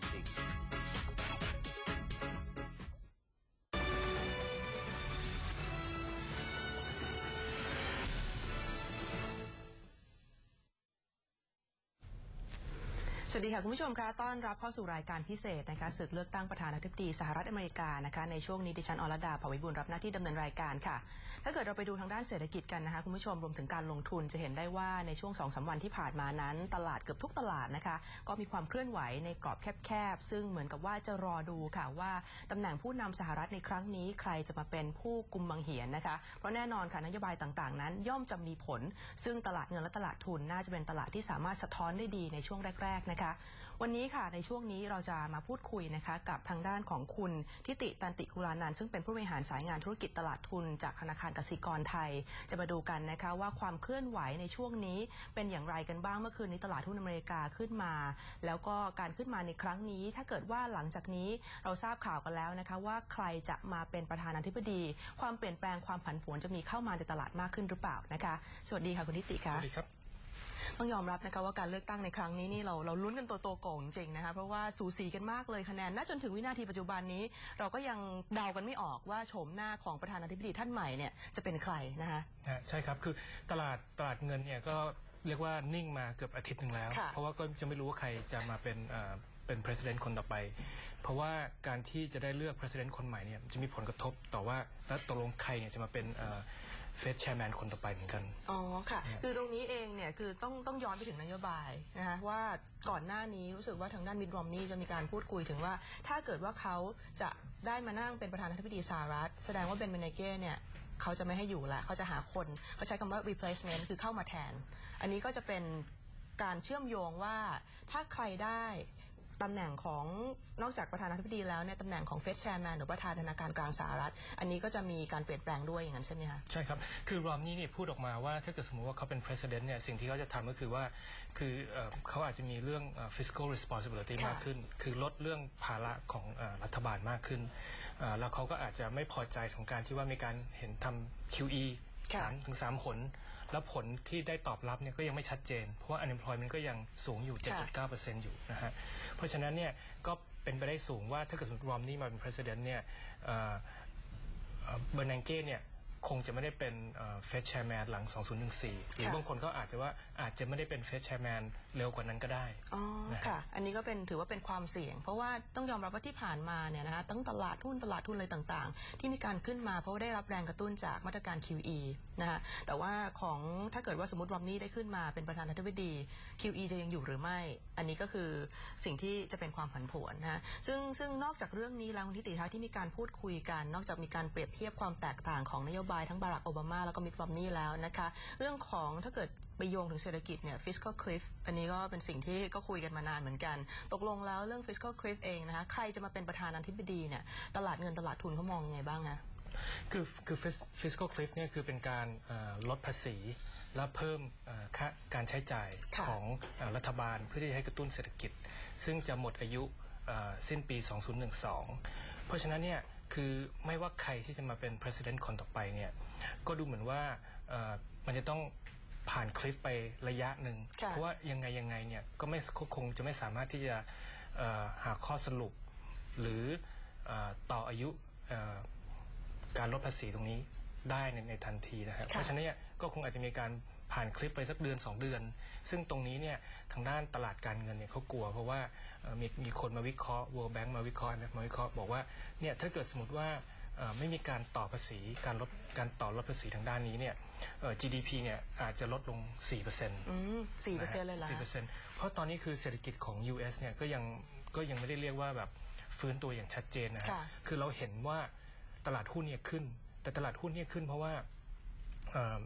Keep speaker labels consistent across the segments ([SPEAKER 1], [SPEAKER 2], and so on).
[SPEAKER 1] ค
[SPEAKER 2] สวัสดีค่ะคุณผู้ชมคะต้อนรับเข้าสู่รายการพิเศษนะคะศึกเลือกตั้งประธานาธิบดีสหรัฐอเมริกานะคะในช่วงนี้ดิฉันอรดาภวิบุญรับหน้าที่ดำเนินรายการค่ะ ถ้าเกิดเราไปดูทางด้านเศรษฐกิจกันนะคะคุณผู้ชมรวมถึงการลงทุนจะเห็นได้ว่าในช่วง2อสวันที่ผ่านมานั้น ตลาดเกือบทุกตลาดนะคะก็มีความเคลื่อนไหวในกรอบแคบๆซึ่งเหมือนกับว่าจะรอดูค่ะว่าตำแหน่งผู้นำสหรัฐในครั้งนี้ ใครจะมาเป็นผู้กุมบังเหียนนะคะเพราะแน่นอนค่ะนโยบายต่างๆ นั้นย่อมจะมีผล ซึ่งตลาดเงินและตลาดทุนน่าจะเป็นตลาดที่สามารถสะท้อนได้ดีในช่วงแรกๆนะคะวันนี้ค่ะในช่วงนี้เราจะมาพูดคุยนะคะกับทางด้านของคุณทิติตันติกุลานันท์ซึ่งเป็นผู้บริหารสายงานธุรกิจตลาดทุนจากธนาคารกสิกรไทย จะมาดูกันนะคะว่าความเคลื่อนไหวในช่วงนี้เป็นอย่างไรกันบ้างเมื่อคืนนี้ตลาดหุ้นอเมริกาขึ้นมา แล้วก็การขึ้นมาในครั้งนี้ ถ้าเกิดว่าหลังจากนี้เราทราบข่าวกันแล้วนะคะว่าใครจะมาเป็นประธานาธิบดี ความเปลี่ยนแปลงความผันผวนจะมีเข้ามาในตลาดมากขึ้นหรือเปล่านะคะ สวัสดีค่ะคุณทิติค่ะ ส
[SPEAKER 3] วัสดีครับ
[SPEAKER 2] ต้องยอมรับนะคะว่าการเลือกตั้งในครั้งนี้นี่เราเราลุ้นกันตัวโตโก่งจริงๆนะคะเพราะว่าสูสีกันมากเลยคะแนนณจนถึงวินาทีปัจจุบันนี้ เราก็ยังเดากันไม่ออกว่าโฉมหน้าของประธานาธิบดีท่านใหม่เนี่ยจะเป็นใครนะคะ
[SPEAKER 3] อ่าใช่ครับคือตลาดตลาดเงินเนี่ยก็เรียกว่านิ่งมาเกือบอาทิตย์หนึ่งแล้ว
[SPEAKER 2] ค่ะ
[SPEAKER 3] เพราะว่าก็จะไม่รู้ว่าใครจะมาเป็นเอ่อเป็น president คนต่อไป เพราะว่าการที่จะได้เลือก president คนใหม่เนี่ยจะมีผลกระทบต่อว่าแล้วตกลงใครเนี่ยจะมาเป็น เฟดแชร์แมนคนต่อไปเหมือนกัน
[SPEAKER 2] อ๋อค่ะ คือตรงนี้เองเนี่ยคือต้องต้องย้อนไปถึงนโยบายนะคะว่าก่อนหน้านี้รู้สึกว่าทางด้านมิดรอมนี่จะมีการพูดคุยถึงว่า ถ้าเกิดว่าเขาจะได้มานั่งเป็นประธานาธิบดีสหรัฐ แสดงว่าเบนเบเนเก้เนี่ยเขาจะไม่ให้อยู่ละเขาจะหาคนเขาใช้คำว่า replacement คือเข้ามาแทน อันนี้ก็จะเป็นการเชื่อมโยงว่าถ้าใครได้ ตำแหน่งของนอกจากประธานาธิบดีแล้วเนี่ยตำแหน่งของเฟดแชร์แมนหรือประธานธนาคารกลางสหรัฐ อันนี้ก็จะมีการเปลี่ยนแปลงด้วยอย่างนั้นใช่ไหมคะ
[SPEAKER 3] ใช่ครับ คือรอมนี่เนี่ยพูดออกมาว่าถ้าเกิดสมมติว่าเขาเป็น president เนี่ยสิ่งที่เขาจะทำก็คือว่าคือเอ่อเขาอาจจะมีเรื่องเอ่อ fiscal responsibility
[SPEAKER 2] ค่ะ
[SPEAKER 3] มากขึ้น คือลดเรื่องภาระของเอ่อรัฐบาลมากขึ้นเอ่อแล้วเขาก็อาจจะไม่พอใจของการที่ว่ามีการเห็นทำ QE
[SPEAKER 2] ค่ะ
[SPEAKER 3] สามถึงสามผล แล้วผลที่ได้ตอบรับเนี่ยก็ยังไม่ชัดเจน เพราะว่า unemployment ก็ยังสูงอยู่ 7.9%อยู่นะฮะเพราะฉะนั้นเนี่ยก็เป็นไปได้สูงว่าถ้าเกิดสมมติรอมนี่มาเป็น president เนี่ยเอ่อเบอร์นังเก้เนี่ย คงจะไม่ได้เป็นเฟสแชร์แมนหลัง 2014 หรือบางคนก็อาจจะว่าอาจจะไม่ได้เป็นเฟสแชร์แมนเร็วกว่านั้นก็ได้
[SPEAKER 2] อ๋อ
[SPEAKER 3] นะฮะ
[SPEAKER 2] ค่ะ อันนี้ก็เป็นถือว่าเป็นความเสี่ยง เพราะว่าต้องยอมรับว่าที่ผ่านมาเนี่ยนะคะตั้งตลาดหุ้นตลาดทุนอะไรต่างๆ ที่มีการขึ้นมาเพราะว่าได้รับแรงกระตุ้นจากมาตรการ QE นะคะแต่ว่าของถ้าเกิดว่าสมมติรอมนี่ได้ขึ้นมาเป็นประธานาธิบดี QE จะยังอยู่หรือไม่ อันนี้ก็คือสิ่งที่จะเป็นความผันผวนนะคะซึ่งซึ่งนอกจากเรื่องนี้แล้วคุณทิติคะที่มีการพูดคุยกัน นอกจากมีการเปรียบเทียบความแตกต่างของนโยบายทั้งบารักโอบามาแล้วก็มิตรรอมนี่แล้วนะคะ เรื่องของถ้าเกิดไปโยงถึงเศรษฐกิจเนี่ย fiscal cliff อันนี้ก็เป็นสิ่งที่ก็คุยกันมานานเหมือนกัน ตกลงแล้วเรื่อง fiscal cliff เองนะคะใครจะมาเป็นประธานาธิบดีเนี่ยตลาดเงินตลาดทุนเขามองยังไงบ้างคะ
[SPEAKER 3] คือคือ fis- fiscal cliff เนี่ยคือเป็นการเอ่อลดภาษี และเพิ่มเอ่อค่าการใช้จ่าย
[SPEAKER 2] ค่ะ
[SPEAKER 3] ของเอ่อรัฐบาลเพื่อที่จะให้กระตุ้นเศรษฐกิจ ซึ่งจะหมดอายุเอ่อสิ้นปี 2012 เพราะฉะนั้นเนี่ย คือไม่ว่าใครที่จะมาเป็น president คนต่อไปเนี่ยก็ดูเหมือนว่าเอ่อมันจะต้องผ่านคลิฟไประยะหนึ่ง
[SPEAKER 2] ค่ะ
[SPEAKER 3] เพราะว่ายังไงยังไงเนี่ยก็ไม่คงจะไม่สามารถที่จะเอ่อหาข้อสรุป หรือเอ่อต่ออายุเอ่อการลดภาษีตรงนี้ได้ในในทันทีนะครับเพราะฉะนั้นเนี่ยก็คงอาจจะมีการ ผ่านคลิปไปสักเดือน 2 เดือน ซึ่งตรงนี้เนี่ยทางด้านตลาดการเงินเนี่ยเขากลัว เพราะว่าเอ่อมีมีคนมาวิเคราะห์ World Bank มาวิเคราะห์นะมาวิเคราะห์บอกว่าเนี่ยถ้าเกิดสมมติว่าเอ่อไม่มีการต่อภาษีการลดการต่อลดภาษีทางด้านนี้เนี่ยเอ่อ GDP เนี่ยอาจจะลดลง4%เปอร์เซ็นต์
[SPEAKER 2] อืมสี่เปอร์เซ็นต์เลยเหรอ
[SPEAKER 3] สี่เปอร์เซ็นต์เพราะตอนนี้คือเศรษฐกิจของ US เนี่ยก็ยังก็ยังไม่ได้เรียกว่าแบบฟื้นตัวอย่างชัดเจนนะฮะ
[SPEAKER 2] ค่ะ
[SPEAKER 3] คือเราเห็นว่าตลาดหุ้นเนี่ยขึ้น แต่ตลาดหุ้นเนี่ยขึ้นเพราะว่าเอ่อ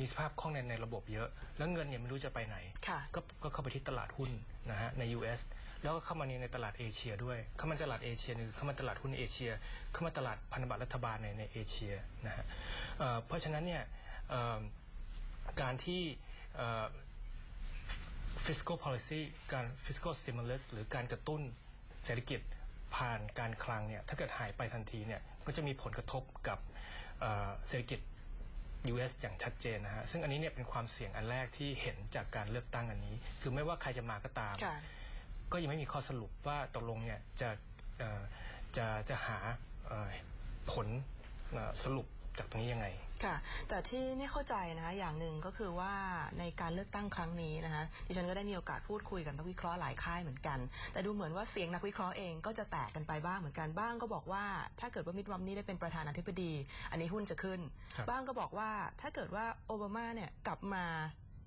[SPEAKER 3] มีสภาพคล่องในในระบบเยอะ แล้วเงินเนี่ยไม่รู้จะไปไหน
[SPEAKER 2] ค่ะ
[SPEAKER 3] ก็ก็เข้าไปที่ตลาดหุ้นนะฮะใน US แล้วก็เข้ามาในในตลาดเอเชียด้วย เข้ามาตลาดเอเชียคือเข้ามาตลาดหุ้นเอเชีย เข้ามาตลาดพันธบัตรรัฐบาลในในเอเชียนะฮะเอ่อเพราะฉะนั้นเนี่ยเอ่อการที่เอ่อ fiscal policy การ fiscal stimulus หรือการกระตุ้นเศรษฐกิจผ่านการคลังเนี่ยถ้าเกิดหายไปทันทีเนี่ยก็จะมีผลกระทบกับเอ่อเศรษฐกิจ US อย่างชัดเจนนะฮะซึ่งอันนี้เนี่ยเป็นความเสี่ยงอันแรกที่เห็นจากการเลือกตั้งอันนี้ คือไม่ว่าใครจะมาก็ตาม
[SPEAKER 2] ค่ะ
[SPEAKER 3] ก็ยังไม่มีข้อสรุปว่าตกลงเนี่ยจะเอ่อจะจะหาเอ่อผลเอ่อสรุป จากตรงนี้ยังไง
[SPEAKER 2] ค่ะ แต่ที่ไม่เข้าใจนะคะอย่างหนึ่งก็คือว่าในการเลือกตั้งครั้งนี้นะคะดิฉันก็ได้มีโอกาสพูดคุยกับนักวิเคราะห์หลายค่ายเหมือนกัน แต่ดูเหมือนว่าเสียงนักวิเคราะห์เองก็จะแตกกันไปบ้างเหมือนกันบ้างก็บอกว่า ถ้าเกิดว่ามิดรัมนี่ได้เป็นประธานาธิบดี อันนี้หุ้นจะขึ้น
[SPEAKER 3] ครับ
[SPEAKER 2] บ้างก็บอกว่าถ้าเกิดว่าโอบามาเนี่ยกลับมา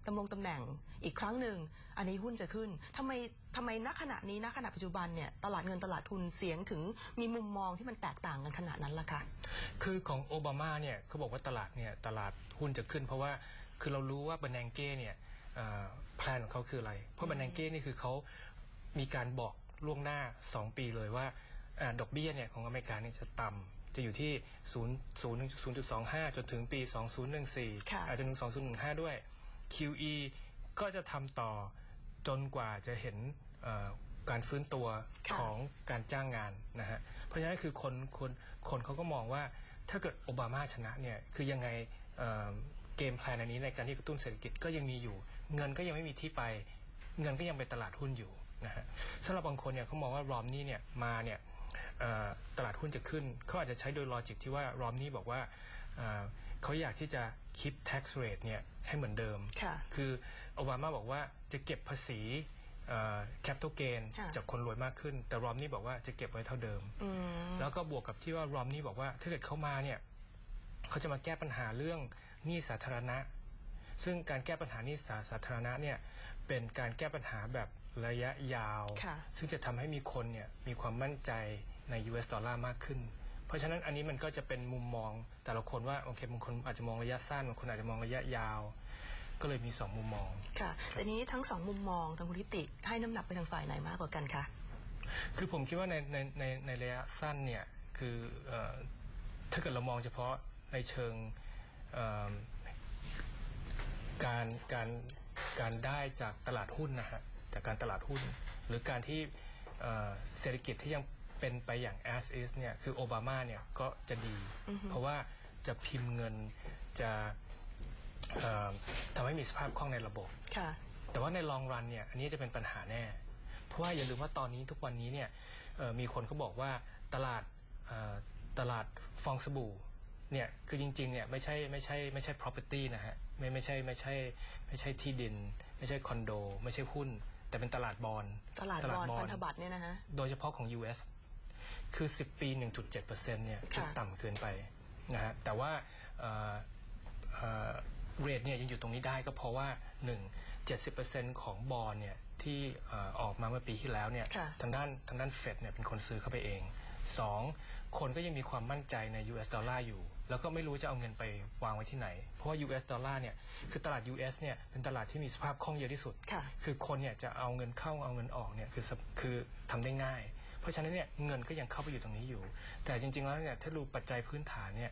[SPEAKER 2] ดำรงตำแหน่งอีกครั้งหนึ่ง อันนี้หุ้นจะขึ้นทำไมทำไมณขณะนี้ณขณะปัจจุบันเนี่ยตลาดเงินตลาดทุนเสียงถึงมีมุมมองที่มันแตกต่างกันขนาดนั้นล่ะคะ
[SPEAKER 3] คือของโอบามาเนี่ยเขาบอกว่าตลาดเนี่ยตลาดหุ้นจะขึ้น เพราะว่าคือเรารู้ว่าบันแนงเก้เนี่ยแพลนของเขาคืออะไร เพราะบันแนงเก้นี่คือเขามีการบอกล่วงหน้า 2 ปีเลยว่าอาดอกเบี้ยเนี่ยของอเมริกาเนี่ยจะต่ำจะอยู่ที่ 0 0 0.25 จนถึงปี 2014
[SPEAKER 2] ค่ะ
[SPEAKER 3] อาจจะถึง 2015 ด้วย QE ก็จะทำต่อจนกว่าจะเห็นเอ่อการฟื้นตัว
[SPEAKER 2] ค่ะ
[SPEAKER 3] ของการจ้างงานนะฮะ เพราะฉะนั้นคือคนคนคนเขาก็มองว่าถ้าเกิดโอบามาชนะเนี่ยคือยังไงเอ่อเกมแพลนอันนี้ในการที่กระตุ้นเศรษฐกิจก็ยังมีอยู่ เงินก็ยังไม่มีที่ไป เงินก็ยังเป็นตลาดหุ้นอยู่นะฮะสำหรับบางคนเนี่ยเขามองว่ารอมนี่เนี่ยมาเนี่ยเอ่อตลาดหุ้นจะขึ้นเขาอาจจะใช้โดยลอจิกที่ว่ารอมนี่บอกว่า เอ่อเขาอยากที่จะคิด tax rate เนี่ยให้เหมือนเดิม
[SPEAKER 2] ค่ะ
[SPEAKER 3] คือโอบามาบอกว่าจะเก็บภาษีแคปิตอลเกน
[SPEAKER 2] ค่ะ
[SPEAKER 3] จากคนรวยมากขึ้น แต่รอมนี่บอกว่าจะเก็บไว้เท่าเดิม
[SPEAKER 2] อืม
[SPEAKER 3] แล้วก็บวกกับที่ว่ารอมนี่บอกว่า ถ้าเกิดเขามาเนี่ยเขาจะมาแก้ปัญหาเรื่องหนี้สาธารณะ ซึ่งการแก้ปัญหาหนี้สาสาธารณะเนี่ยเป็นการแก้ปัญหาแบบระยะยาว
[SPEAKER 2] ค่ะ
[SPEAKER 3] ซึ่งจะทำให้มีคนเนี่ยมีความมั่นใจใน US ดอลลาร์มากขึ้น เพราะฉะนั้นอันนี้มันก็จะเป็นมุมมองแต่ละคนว่าโอเคบางคนอาจจะมองระยะสั้นบางคนอาจจะมองระยะยาว ก็เลยมีสองมุมมอง
[SPEAKER 2] ค่ะแต่นี้ทั้งสองมุมมองทางคุณทิติให้น้ำหนักไปทางฝ่ายไหนมากกว่ากันคะ
[SPEAKER 3] คือผมคิดว่าในในในในระยะสั้นเนี่ยคือเออถ้าเกิดเรามองเฉพาะในเชิงเอิ่มการการการได้จากตลาดหุ้นนะฮะจากการตลาดหุ้น หรือการที่เอ่อเศรษฐกิจที่ยัง เป็นไปอย่าง as is เนี่ยคือโอบามาเนี่ยก็จะดี เพราะว่าจะพิมพ์เงินจะเอ่อทำให้มีสภาพคล่องในระบบ
[SPEAKER 2] ค่ะ
[SPEAKER 3] แต่ว่าในลองรันเนี่ยอันนี้จะเป็นปัญหาแน่ เพราะว่าอย่าลืมว่าตอนนี้ทุกวันนี้เนี่ยเอ่อมีคนเขาบอกว่าตลาดเอ่อตลาดฟองสบู่เนี่ยคือจริงๆเนี่ยไม่ใช่ไม่ใช่ไม่ใช่ property นะฮะไม่ไม่ใช่ไม่ใช่ไม่ใช่ที่ดิน ไม่ใช่คอนโด ไม่ใช่หุ้น แต่เป็นตลาดบอล
[SPEAKER 2] ตลาดบอลพันธบัตรเนี่ยนะคะ
[SPEAKER 3] โดยเฉพาะของ US คือ 10 ปี 1.7%เนี่ยคือ
[SPEAKER 2] ค่ะ
[SPEAKER 3] ต่ำเกินไปนะฮะแต่ว่าเอ่อเอ่อเรทเนี่ยยังอยู่ตรงนี้ได้ก็เพราะว่า 1 70%ของบอลเนี่ยที่เอ่อออกมาเมื่อปีที่แล้วเนี่ย
[SPEAKER 2] ค่ะ
[SPEAKER 3] ทางด้านทางด้านเฟดเนี่ยเป็นคนซื้อเข้าไปเอง 2 คนก็ยังมีความมั่นใจใน US ดอลลาร์อยู่ แล้วก็ไม่รู้จะเอาเงินไปวางไว้ที่ไหน เพราะว่า US ดอลลาร์เนี่ยคือตลาด US เนี่ยเป็นตลาดที่มีสภาพคล่องเยอะที่สุด
[SPEAKER 2] ค่ะ
[SPEAKER 3] คือคนเนี่ยจะเอาเงินเข้าเอาเงินออกเนี่ยคือสคือทำได้ง่ายเพ ราะฉะนั้นเนี่ยเงินก็ยังเข้าไปอยู่ตรงนี้อยู่ แต่จริง ๆ แล้วเนี่ยถ้าดูปัจจัยพื้นฐานเนี่ย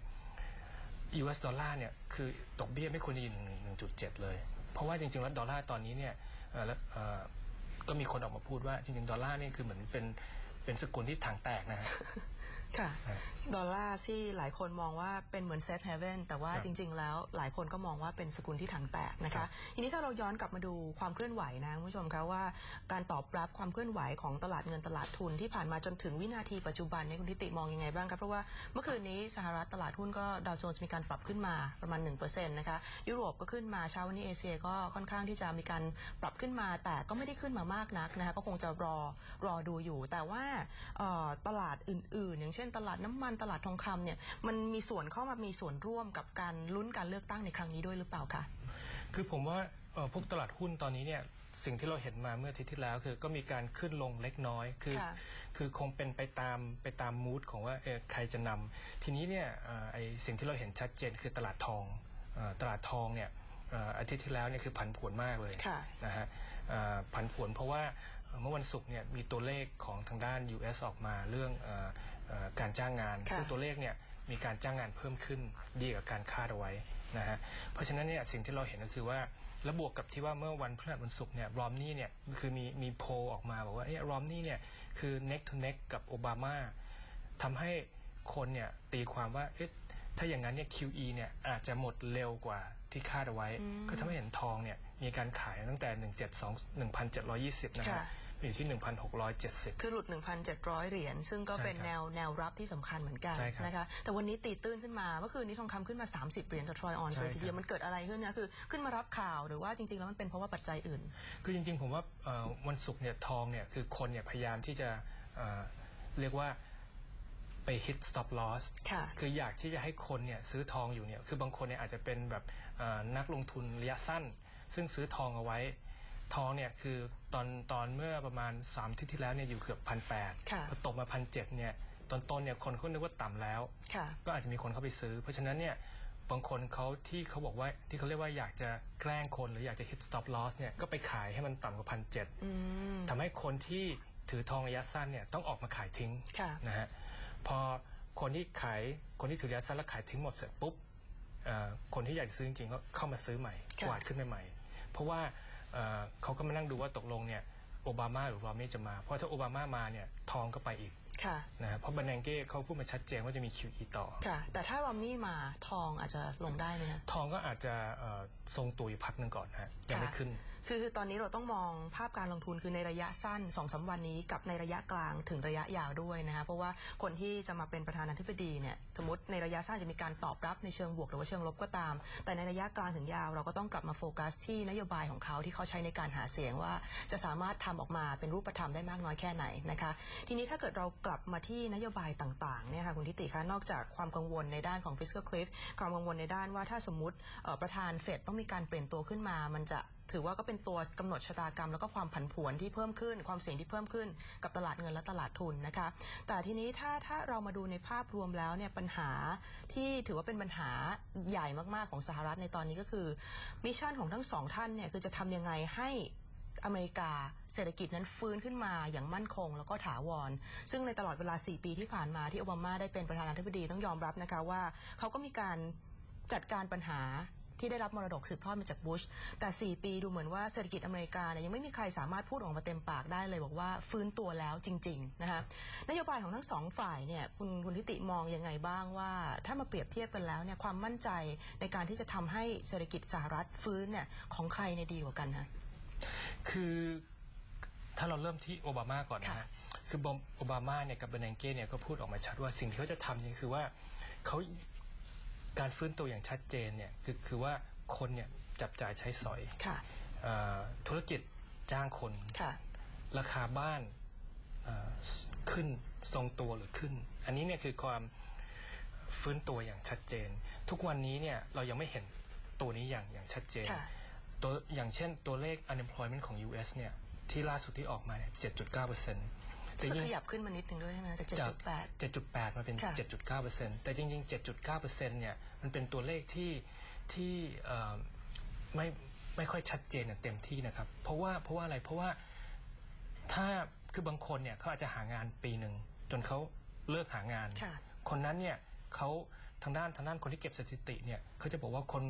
[SPEAKER 3] US ดอลลาร์เนี่ยคือดอกเบี้ยไม่ควรจะอยู่หนึ่งจุดเจ็ดเลย เพราะว่าจริงๆแล้วดอลลาร์ตอนนี้เนี่ยแล้วก็มีคนออกมาพูดว่าจริงๆดอลลาร์นี่คือเหมือนเป็นเป็นสกุลที่ถังแตกนะฮะ
[SPEAKER 2] ค่ะ
[SPEAKER 3] ครับ
[SPEAKER 2] ดอลลาร์ที่หลายคนมองว่าเป็นเหมือนเซฟเฮเว่นแต่ว่า
[SPEAKER 3] ครับ
[SPEAKER 2] จริง ๆ แล้วหลายคนก็มองว่าเป็นสกุลที่ถังแตกนะ
[SPEAKER 3] ครั
[SPEAKER 2] คะ
[SPEAKER 3] บ
[SPEAKER 2] ทีนี้ถ้าเราย้อนกลับมาดูความเคลื่อนไหวนะคุณผู้ชมคะว่าการตอบรับความเคลื่อนไหวของตลาดเงินตลาดทุนที่ผ่านมาจนถึงวินาทีปัจจุบันเนี่ยคุณทิติมองยังไงบ้างครับเพราะว่าเมื่อคืนนี้สหรัฐตลาดหุ้นก็ดาวโจนส์มีการปรับขึ้นมาประมาณ1%นะคะยุโรปก็ขึ้นมาเช้าวันนี้เอเชียก็ค่อนข้างที่จะมีการปรับขึ้นมา แต่ก็ไม่ได้ขึ้นมามากนักนะคะก็คงจะรอรอดูอยู่ แต่ว่าเอ่อตลาดอื่นๆ อย่างเช่นตลาดน้ำมันตลาดทองคำเนี่ยมันมีส่วนเข้ามามีส่วนร่วมกับการลุ้นการเลือกตั้งในครั้งนี้ด้วยหรือเปล่าคะ
[SPEAKER 3] คือผมว่าเอ่อพวกตลาดหุ้นตอนนี้เนี่ยสิ่งที่เราเห็นมาเมื่ออาทิตย์ที่แล้วคือก็มีการขึ้นลงเล็กน้อยคือ
[SPEAKER 2] ค่ะ
[SPEAKER 3] คือคงเป็นไปตามไปตามมูดของว่าเออใครจะนำทีนี้เนี่ยเอ่อไอสิ่งที่เราเห็นชัดเจนคือตลาดทองเอ่อตลาดทองเนี่ยเอ่ออาทิตย์ที่แล้วเนี่ยคือผันผวนมากเลย
[SPEAKER 2] ค่ะ
[SPEAKER 3] นะฮะเอ่อผันผวนเพราะว่าเอ่อเมื่อวันศุกร์เนี่ยมีตัวเลขของทางด้าน US ออกมาเรื่องเอ่อเอ่อ การจ้างงาน
[SPEAKER 2] ค่ะ
[SPEAKER 3] ซึ่งตัวเลขเนี่ยมีการจ้างงานเพิ่มขึ้นดีกว่าการคาดเอาไว้นะฮะเพราะฉะนั้นเนี่ยสิ่งที่เราเห็นก็คือว่าแล้วบวกกับที่ว่าเมื่อวันพฤหัสวันศุกร์เนี่ยรอมนี่เนี่ยคือมีมีโพลออกมาบอกว่าเอ้รอมนี่เนี่ยคือ neck to neck กับโอบามาทำให้คนเนี่ยตีความว่าเอ๊ะถ้าอย่างนั้นเนี่ย QE เนี่ยอาจจะหมดเร็วกว่าที่คาดเอาไว้ ก็ทำให้เห็นทองเนี่ยมีการขายตั้งแต่ 172 1,720 นะฮะ
[SPEAKER 2] ค่ะ
[SPEAKER 3] อยู่ที่ 1,670
[SPEAKER 2] คือหลุด 1,700 เหรียญ ซึ่งก็เป็น
[SPEAKER 3] ใช่ครับ
[SPEAKER 2] แนวแนวรับที่สำคัญเหมือนกัน
[SPEAKER 3] ใช่ครับ
[SPEAKER 2] นะคะ แต่วันนี้ตีตื้นขึ้นมา เมื่อคืนนี้ทองคำขึ้นมา 30 เหรียญต่อทรอยออน
[SPEAKER 3] ใช่
[SPEAKER 2] เลยทีเดียว
[SPEAKER 3] ครับ
[SPEAKER 2] มันเกิดอะไรขึ้นเนี่ยคือขึ้นมารับข่าวหรือว่าจริง ๆ แล้วมันเป็นเพราะว่าปัจจัยอื่น
[SPEAKER 3] คือจริง ๆ ผมว่าเอ่อวันศุกร์เนี่ยทองเนี่ยคือคนเนี่ยพยายามที่จะเอ่อเรียกว่าไป hit stop loss
[SPEAKER 2] ค่ะ
[SPEAKER 3] คืออยากที่จะให้คนเนี่ยซื้อทองอยู่เนี่ย คือบางคนเนี่ยอาจจะเป็นแบบเอ่อนักลงทุนระยะสั้น ซึ่งซื้อทองเอาไว้ ทองเนี่ยคือตอนตอนเมื่อประมาณ3ามที่ที่แล้วเนี่ยอยู่เกือบพันแปด
[SPEAKER 2] ค่ะ
[SPEAKER 3] พอตกมาพันเจ็ดเนี่ยตอนต้นเนี่ยคนเขานึกว่าต่ำแล้ว
[SPEAKER 2] ค่ะ
[SPEAKER 3] ก็อาจจะมีคนเข้าไปซื้อ เพราะฉะนั้นเนี่ยบางคนเขาที่เขาบอกว่าที่เขาเรียกว่าอยากจะแกล้งคนหรืออยากจะ hit stop loss เนี่ยก็ไปขายให้มันต่ำกว่าพันเจ็ด
[SPEAKER 2] อืม
[SPEAKER 3] ทำให้คนที่ถือทองระยะสั้นเนี่ยต้องออกมาขายทิ้ง
[SPEAKER 2] ค่ะ
[SPEAKER 3] นะฮะพอคนที่ขายคนที่ถือระยะสั้นแล้วขายทิ้งหมดเสร็จปุ๊บเอ่อคนที่อยากจะซื้อจริงๆก็เข้ามาซื้อใหม่
[SPEAKER 2] ค่ะ
[SPEAKER 3] กวาดขึ้นมาใหม่เพราะว่า เอ่อเขาก็มานั่งดูว่าตกลงเนี่ยโอบามาหรือรอมนี่จะมา เพราะถ้าโอบามามาเนี่ยทองก็ไปอีก
[SPEAKER 2] ค่ะ
[SPEAKER 3] นะฮะเพราะบันแดงเก้เขาพูดมาชัดเจนว่าจะมี QE ต่อ
[SPEAKER 2] ค่ะ แต่ถ้ารอมนี่มาทองอาจจะลงได้ไหมคะ
[SPEAKER 3] ทองก็อาจจะเอ่อทรงตัวอยู่พักหนึ่งก่อนนะฮะยังไม่
[SPEAKER 2] ค่ะ
[SPEAKER 3] ขึ้น
[SPEAKER 2] คือตอนนี้เราต้องมองภาพการลงทุนคือในระยะสั้น2อสวันนี้กับในระยะกลางถึงระยะยาวด้วยนะคะเพราะว่าคนที่จะมาเป็นประธานาธิบดีเนี่ยสมมติในระยะสั้นจะมีการตอบรับในเชิงบวกหรือว่าเชิงลบก็ตาม แต่ในระยะกลางถึงยาวเราก็ต้องกลับมาโฟกัสที่นโยบายของเขาที่เขาใช้ในการหาเสียงว่า จะสามารถทำออกมาเป็นรูปธรรมได้มากน้อยแค่ไหนนะคะทีนี้ถ้าเกิดเรากลับมาที่นโยบายต่างๆเนี่ยค่ะคุณทิติคะนอกจากความกังวลในด้านของ fiscal cliff ความกังวลในด้านว่าถ้าสมมติประธานเฟดต้องมีการเปลี่ยนตัวขึ้นมา มันจะ ถือว่าก็เป็นตัวกำหนดชะตากรรม แล้วก็ความผันผวนที่เพิ่มขึ้น ความเสี่ยงที่เพิ่มขึ้นกับตลาดเงินและตลาดทุนนะคะ แต่ทีนี้ถ้าถ้าเรามาดูในภาพรวมแล้วเนี่ยปัญหาที่ถือว่าเป็นปัญหาใหญ่มากๆของสหรัฐในตอนนี้ก็คือมิชชั่นของทั้งสองท่านเนี่ยคือจะทำยังไงให้อเมริกาเศรษฐกิจนั้นฟื้นขึ้นมาอย่างมั่นคง แล้วก็ถาวร ซึ่งในตลอดเวลา 4 ปีที่ผ่านมาที่โอบามาได้เป็นประธานาธิบดีต้องยอมรับนะคะว่าเขาก็มีการจัดการปัญหา ที่ได้รับมรดกสืบทอดมาจากบุช แต่ 4 ปีดูเหมือนว่าเศรษฐกิจอเมริกาเนี่ยยังไม่มีใครสามารถพูดออกมาเต็มปากได้เลยบอกว่าฟื้นตัวแล้วจริงๆนะคะนโยบายของทั้งสองฝ่ายเนี่ยคุณคุณทิติมองยังไงบ้างว่า ถ้ามาเปรียบเทียบกันแล้วเนี่ยความมั่นใจในการที่จะทำให้เศรษฐกิจสหรัฐฟื้นเนี่ยของใครในดีกว่ากันคะ
[SPEAKER 3] คือถ้าเราเริ่มที่โอบามาก่อนนะฮะคือโอบามาเนี่ยกับเบรนเก้เนี่ยก็พูดออกมาชัดว่าสิ่งที่เขาจะทำเนี่ยคือว่าเขา การฟื้นตัวอย่างชัดเจนเนี่ยคือคือว่าคนเนี่ยจับจ่ายใช้สอย
[SPEAKER 2] ค่ะ
[SPEAKER 3] เออธุรกิจจ้างคน
[SPEAKER 2] ค่ะ
[SPEAKER 3] ราคาบ้านเอ่อขึ้นทรงตัวหรือขึ้น อันนี้เนี่ยคือความฟื้นตัวอย่างชัดเจน ทุกวันนี้เนี่ยเรายังไม่เห็นตัวนี้อย่างอย่างชัดเจน
[SPEAKER 2] ค่ะ
[SPEAKER 3] ตัวอย่างเช่นตัวเลข unemployment ของ US เนี่ยที่ล่าสุดที่ออกมาเนี่ย7.9เปอร์เซ็นต์แต่
[SPEAKER 2] ซึ่ง
[SPEAKER 3] ยิ่ง
[SPEAKER 2] ขยับขึ้นมานิดนึงด้วยใช่ไหมจาก
[SPEAKER 3] จาก
[SPEAKER 2] 7.8
[SPEAKER 3] 7.8 มาเป็น
[SPEAKER 2] ค่ะ
[SPEAKER 3] 7.9เปอร์เซ็นต์แต่จริงๆ 7.9เปอร์เซ็นต์เนี่ยมันเป็นตัวเลขที่ที่เอ่อไม่ไม่ค่อยชัดเจนอย่างเต็มที่นะครับ เพราะว่าเพราะว่าอะไรเพราะว่าถ้าคือบางคนเนี่ยเขาอาจจะหางานปีหนึ่งจนเขาเลิกหางาน
[SPEAKER 2] ค่ะ
[SPEAKER 3] คนนั้นเนี่ยเขาทางด้านทางด้านคนที่เก็บสถิติเนี่ยเขาจะบอกว่าคน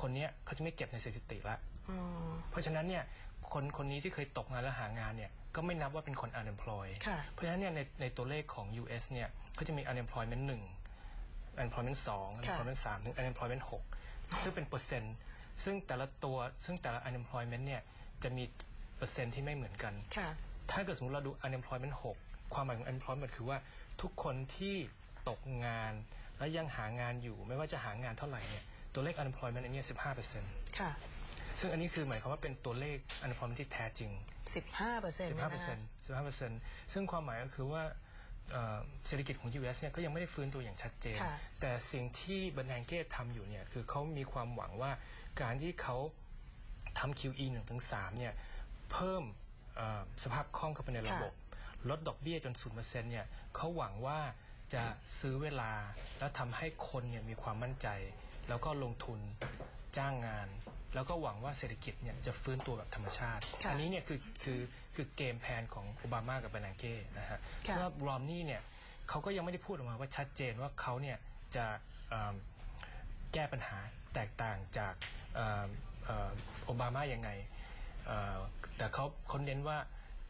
[SPEAKER 3] คนเนี้ยเขาจะไม่เก็บในสถิติละ
[SPEAKER 2] อืม
[SPEAKER 3] เพราะฉะนั้นเนี่ยคนคนนี้ที่เคยตกงานแล้วหางานเนี่ย ก็ไม่นับว่าเป็นคน unemployed
[SPEAKER 2] ค่ะ
[SPEAKER 3] เพราะฉะนั้นเนี่ยในในตัวเลขของ US เนี่ยเขาจะมี unemployment 1 unemployment 2 unemployment 3ถึง unemployment 6ซึ่งเป็นเปอร์เซ็นต์ ซึ่งแต่ละตัวซึ่งแต่ละ unemployment เนี่ยจะมีเปอร์เซ็นต์ที่ไม่เหมือนกัน
[SPEAKER 2] ค่ะ
[SPEAKER 3] ถ้าเกิดสมมติเราดู unemployment 6ความหมายของ unemployment คือว่าทุกคนที่ตกงานและยังหางานอยู่ไม่ว่าจะหางานเท่าไหร่เนี่ยตัวเลข unemployment อันเนี้15%
[SPEAKER 2] ค่ะ
[SPEAKER 3] ซึ่ งอันนี้คือหมายความว่าเป็นตัวเลข unemployment ที่แท้จริง
[SPEAKER 2] 15เปอร์เซ็นต์
[SPEAKER 3] 15เปอร์เซ็นต์15เปอร์เซ็นต์ซึ่งความหมายก็คือว่าเอ่อเศรษฐกิจของ US เนี่ยก็ยังไม่ได้ฟื้นตัวอย่างชัดเจน
[SPEAKER 2] ค่ะ
[SPEAKER 3] แต่สิ่งที่บันแดงเกตทำอยู่เนี่ยคือเขามีความหวังว่าการที่เขาทำ QE 1ถึง3เนี่ยเพิ่มเอ่อสภาพคล่องเข้าไปในระบบ ลดดอกเบี้ยจน0%เนี่ยเขาหวังว่าจะซื้อเวลาแล้วทำให้คนเนี่ยมีความมั่นใจ แล้วก็ลงทุนจ้างงาน แล้วก็หวังว่าเศรษฐกิจเนี่ยจะฟื้นตัวแบบธรรมชาติ
[SPEAKER 2] ค่ะ
[SPEAKER 3] อันี้เนี่ยคือคือคือเกมแผนของโอบามากับเบรนเก้นะฮะ
[SPEAKER 2] ค่ะ
[SPEAKER 3] สำหรับรอมนี่เนี่ยเขาก็ยังไม่ได้พูดออกมาว่าชัดเจนว่าเขาเนี่ยจะเอิ่มแก้ปัญหาแตกต่างจากเอิ่มเอ่อโอบามายังไงเอ่อแต่เขาเขาเน้นว่า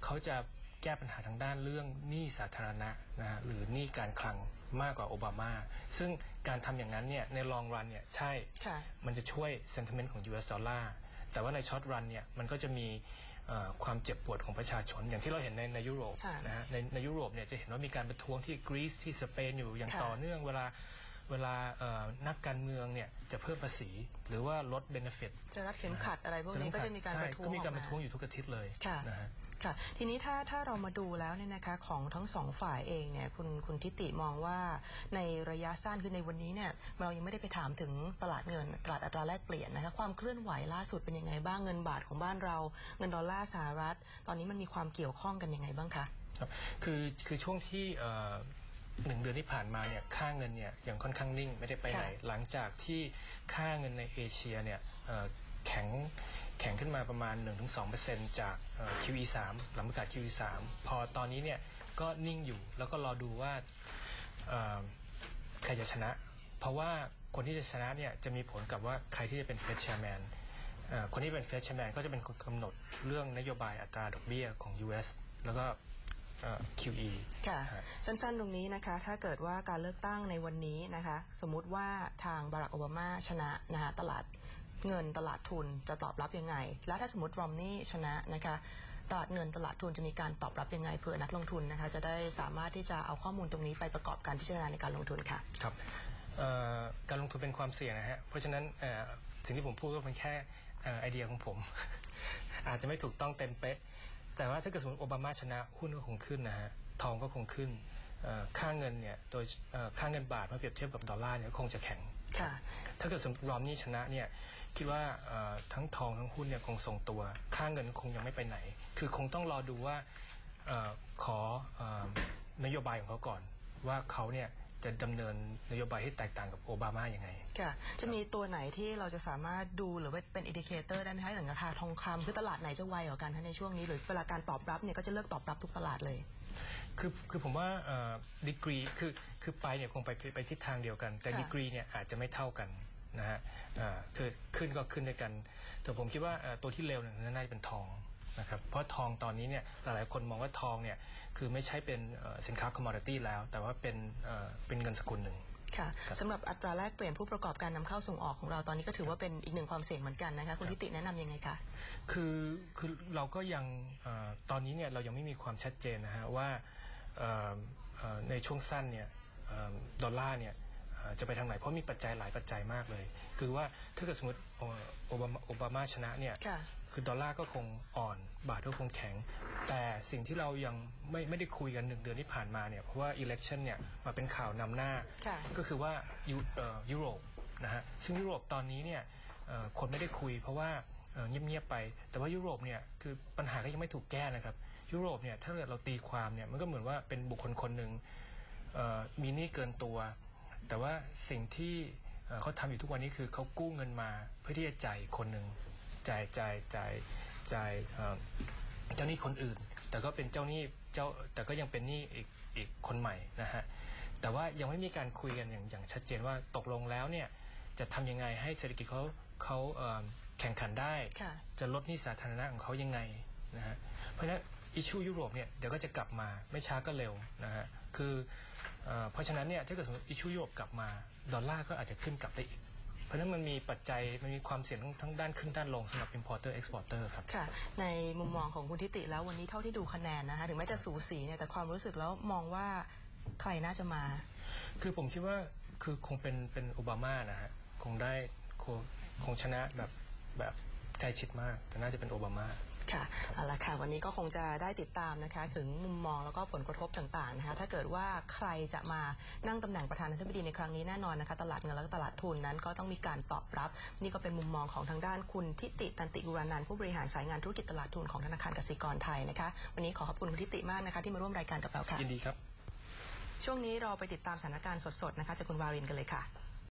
[SPEAKER 3] เขาจะแก้ปัญหาทางด้านเรื่องหนี้สาธารณะนะฮะหรือหนี้การคลัง มากกว่าโอบามา ซึ่งการทำอย่างนั้นเนี่ยในลองรันเนี่ยใช่
[SPEAKER 2] ค่ะ
[SPEAKER 3] มันจะช่วย sentiment ของ US ดอลลาร์แต่ว่าในช็อตรันเนี่ยมันก็จะมีเอ่อความเจ็บปวดของประชาชน อย่างที่เราเห็นในในยุโรป
[SPEAKER 2] ค่ะ
[SPEAKER 3] นะฮะในในยุโรปเนี่ยจะเห็นว่ามีการประท้วงที่กรีซที่สเปนอยู่อย่าง
[SPEAKER 2] ค่ะ
[SPEAKER 3] ต่อเนื่องเวลาเวลาเอ่อนักการเมืองเนี่ยจะเพิ่มภาษี หรือว่าลดเบนฟิต
[SPEAKER 2] จะรัดเข็มขัดอะไรพวกนี้ก็จะมีการประท้วง
[SPEAKER 3] ก็มีการ
[SPEAKER 2] อ
[SPEAKER 3] ป
[SPEAKER 2] อก
[SPEAKER 3] ระท้วงอยู่ทุกอาทิตย์เลย
[SPEAKER 2] ค่ะ
[SPEAKER 3] นะฮะ
[SPEAKER 2] ค่ะ ทีนี้ถ้าถ้าเรามาดูแล้วเนี่ยนะคะของทั้งสองฝ่ายเองเนี่ยคุณคุณทิติมองว่าในระยะสั้นคือในวันนี้เนี่ยเรายังไม่ได้ไปถามถึงตลาดเงินตลาดอัตราแลกเปลี่ยนนะคะความเคลื่อนไหวล่าสุดเป็นยังไงบ้างเงินบาทของบ้านเรา เงินดอลลาร์สหรัฐ ตอนนี้มันมีความเกี่ยวข้องกันยังไงบ้างคะ
[SPEAKER 3] ครับคือคือช่วงที่เอ่อหนึ่งเดือนที่ผ่านมาเนี่ยค่าเงินเนี่ยยังค่อนข้างนิ่งไม่ได้ไปไหน
[SPEAKER 2] ค่ะ
[SPEAKER 3] หลังจากที่ค่าเงินในเอเชียเนี่ยเอ่อแข็ง แข็งขึ้นมาประมาณ 1-2%จากเอ่อ QE3 หลังประกาศ QE3 พอตอนนี้เนี่ยก็นิ่งอยู่แล้วก็รอดูว่าเอ่อใครจะชนะ เพราะว่าคนที่จะชนะเนี่ยจะมีผลกับว่าใครที่จะเป็นเฟดแชร์แมนคนที่เป็นเฟดแชร์แมนก็จะเป็นคนกำหนดเรื่องนโยบายอัตราดอกเบี้ยของ US แล้วก็เอ่อ QE
[SPEAKER 2] ค่ะ
[SPEAKER 3] ฮะ
[SPEAKER 2] สั้นๆ ตรงนี้นะคะ ถ้าเกิดว่าการเลือกตั้งในวันนี้นะคะ สมมุติว่าทางบารักโอบามาชนะนะคะตลาด เงินตลาดทุนจะตอบรับยังไง และถ้าสมมติรอมนี่ชนะนะคะตลาดเงินตลาดทุนจะมีการตอบรับยังไงเผื่อนักลงทุนนะคะจะได้สามารถที่จะเอาข้อมูลตรงนี้ไปประกอบการพิจารณาในการลงทุนค่ะ
[SPEAKER 3] ครับการลงทุนเป็นความเสี่ยงนะฮะเพราะฉะนั้นสิ่งที่ผมพูดก็เป็นแค่อ่อไอเดียของผม อาจจะไม่ถูกต้องเต็มเป๊ะ แต่ว่าถ้าเกิดสมมติโอบามาชนะหุ้นก็คงขึ้นนะฮะทองก็คงขึ้นค่าเงินเนี่ยโดยค่าเงินบาทเมื่อเปรียบเทียบกับดอลลาร์เนี่ยก็คงจะแข็ง
[SPEAKER 2] ค่ะ
[SPEAKER 3] ถ้าเกิดสมมติรอมนี่ชนะเนี่ยคิดว่าเอ่อทั้งทองทั้งหุ้นเนี่ยคงทรงตัว ค่าเงินคงยังไม่ไปไหน คือคงต้องรอดูว่าเออขอเออนโยบายของเขาก่อน ว่าเขาเนี่ยจะดำเนินนโยบายที่แตกต่างกับโอบามาอย่างไง
[SPEAKER 2] ค่ะ จะมีตัวไหนที่เราจะสามารถดูหรือว่าเป็นอินดิเคเตอร์ได้ไหมคะอย่างราคาทองคำคือตลาดไหนจะไวกว่ากันคะในช่วงนี้ หรือเวลาการตอบรับเนี่ยก็จะเลือกตอบรับทุกตลาดเลย
[SPEAKER 3] คือคือผมว่าดีกรีคือคือไปเนี่ยคงไปไปไปทิศทางเดียวกัน แต่
[SPEAKER 2] ค่ะ
[SPEAKER 3] ดีกรีเนี่ยอาจจะไม่เท่ากันนะฮะอ่าคือขึ้นก็ขึ้นด้วยกัน แต่ผมคิดว่าเอ่อตัวที่เร็วเนี่ยน่าจะเป็นทองนะครับเพราะทองตอนนี้เนี่ยหลายๆคนมองว่าทองเนี่ยคือไม่ใช่เป็นเอ่อสินค้าคอมมอดิตี้แล้ว แต่ว่าเป็นเอ่อเป็นเงินสกุลหนึ่ง
[SPEAKER 2] ค่ะสำหรับอัตราแลกเปลี่ยนผู้ประกอบการนำเข้าส่งออกของเราตอนนี้ก็ถือว่าเป็นอีกหนึ่งความเสี่ยงเหมือนกันนะคะคุณทิติแนะนำยังไงคะ
[SPEAKER 3] คือคือเราก็ยังเออตอนนี้เนี่ยเรายังไม่มีความชัดเจนนะฮะว่าเอ่อเอ่อในช่วงสั้นเนี่ยเอิ่มดอลลาร์เนี่ยเอ่อ จะไปทางไหนเพราะมีปัจจัยหลายปัจจัยมากเลย คือว่าถ้าเกิดสมมติเอ่อโอบามาโอบามาชนะเนี่ย
[SPEAKER 2] ค่ะ
[SPEAKER 3] คือดอลลาร์ก็คงอ่อน บาทก็คงแข็ง แต่สิ่งที่เรายังไม่ไม่ได้คุยกันหนึ่งเดือนที่ผ่านมาเนี่ยเพราะว่า election เนี่ยมาเป็นข่าวนำหน้า
[SPEAKER 2] ค่ะ
[SPEAKER 3] ก็คือว่ายุเอ่อยุโรปนะฮะซึ่งยุโรปตอนนี้เนี่ยเอ่อคนไม่ได้คุยเพราะว่าเอ่อเงียบๆไป แต่ว่ายุโรปเนี่ยคือปัญหาก็ยังไม่ถูกแก้นะครับ ยุโรปเนี่ยถ้าเกิดเราตีความเนี่ยมันก็เหมือนว่าเป็นบุคคลคนหนึ่งเอ่อมีหนี้เกินตัว แต่ว่าสิ่งที่เอ่อเขาทำอยู่ทุกวันนี้คือเขากู้เงินมาเพื่อที่จะจ่ายอีกคนหนึ่งจ่ายจ่ายจ่ายจ่ายเอ่อเจ้าหนี้คนอื่น แต่ก็เป็นเจ้าหนี้เจ้าแต่ก็ยังเป็นหนี้อีกอีกคนใหม่นะฮะแต่ว่ายังไม่มีการคุยกันอย่างอย่างชัดเจนว่าตกลงแล้วเนี่ยจะทำยังไงให้เศรษฐกิจเขาเขาเอิ่มแข่งขันได้
[SPEAKER 2] ค่ะ
[SPEAKER 3] จะลดหนี้สาธารณะของเขายังไงนะฮะเพราะฉะนั้น อิชูยุโรปเนี่ยเดี๋ยวก็จะกลับมาไม่ช้าก็เร็วนะฮะคือเอ่อเพราะฉะนั้นเนี่ยถ้าเกิดสมมติอิชูยุโรปกลับมาดอลลาร์ก็อาจจะขึ้นกลับได้อีก เพราะฉะนั้นมันมีปัจจัยมันมีความเสี่ยงทั้งทั้งด้านขึ้นด้านลงสำหรับ importer exporter ครับ
[SPEAKER 2] ค่ะ ในมุมมองของคุณทิติแล้ววันนี้เท่าที่ดูคะแนนนะคะถึงแม้จะสูสีเนี่ยแต่ความรู้สึกแล้วมองว่าใครน่าจะมา
[SPEAKER 3] คือผมคิดว่าคือคงเป็นเป็นโอบามานะฮะคงได้คงคงชนะแบบแบบใกล้ชิดมาก แต่น่าจะเป็นโอบามา
[SPEAKER 2] ค่ะเอาละค่ะวันนี้ก็คงจะได้ติดตามนะคะถึงมุมมองแล้วก็ผลกระทบต่างๆนะคะถ้าเกิดว่าใครจะมานั่งตำแหน่งประธานาธิบดีในครั้งนี้แน่นอนนะคะตลาดเงินแล้วก็ตลาดทุนนั้นก็ต้องมีการตอบรับ นี่ก็เป็นมุมมองของทางด้านคุณทิติตันติกุรานันท์ผู้บริหารสายงานธุรกิจตลาดทุนของธนาคารกสิกรไทยนะคะวันนี้ขอขอบคุณคุณทิติมากนะคะที่มาร่วมรายการกับเราค่ะ
[SPEAKER 3] ยินดีครับ
[SPEAKER 2] ช่วงนี้เราไปติดตามสถานการณ์สดๆนะคะจากคุณวารินกันเลยค่ะ